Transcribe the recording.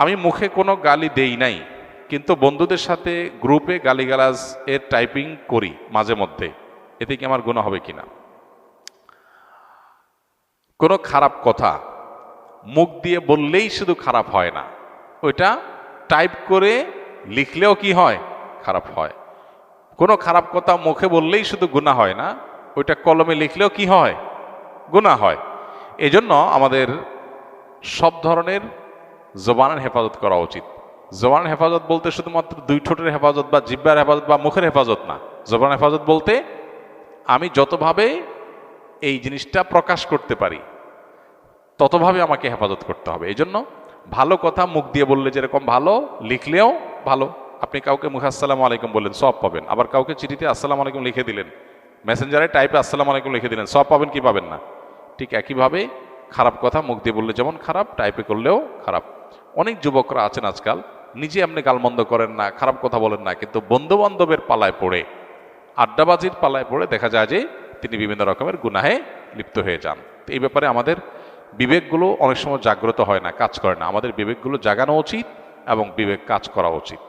আমি মুখে কোনো গালি দেই নাই, কিন্তু বন্ধুদের সাথে গ্রুপে গালিগালাজ এর টাইপিং করি মাঝে মধ্যে। এতে কি আমার গুণা হবে কিনা? কোনো খারাপ কথা মুখ দিয়ে বললেই শুধু খারাপ হয় না, ওইটা টাইপ করে লিখলেও কি হয়? খারাপ হয়। কোনো খারাপ কথা মুখে বললেই শুধু গুণা হয় না, ওইটা কলমে লিখলেও কি হয়? গুণা হয়। এজন্য আমাদের সব ধরনের জবানের হেফাজত করা উচিত। জবানের হেফাজত বলতে শুধুমাত্র দুই ঠোঁটের হেফাজত বা জিব্বার হেফাজত বা মুখের হেফাজত না। জবানের হেফাজত বলতে আমি যতভাবে এই জিনিসটা প্রকাশ করতে পারি, ততভাবে আমাকে হেফাজত করতে হবে। এই জন্য ভালো কথা মুখ দিয়ে বললে যেরকম ভালো, লিখলেও ভালো। আপনি কাউকে মুখে আসসালামু আলাইকুম বললেন সব পাবেন। আবার কাউকে চিঠিতে আসসালামু আলাইকুম লিখে দিলেন, মেসেঞ্জারে টাইপে আসসালামু আলাইকুম লিখে দিলেন সব পাবেন কি পাবেন না। ঠিক একইভাবে খারাপ কথা, মুখ দিয়ে বললে যেমন খারাপ টাইপে করলেও খারাপ। অনেক যুবকরা আছেন আজকাল, নিজে আপনি গালমন্দ করেন না, খারাপ কথা বলেন না, কিন্তু বন্ধু বান্ধবের পালায় পড়ে, আড্ডাবাজির পালায় পড়ে দেখা যায় যে তিনি বিভিন্ন রকমের গুনাহে লিপ্ত হয়ে যান। এই ব্যাপারে আমাদের বিবেকগুলো অনেক সময় জাগ্রত হয় না, কাজ করে না। আমাদের বিবেকগুলো জাগানো উচিত এবং বিবেক কাজ করা উচিত।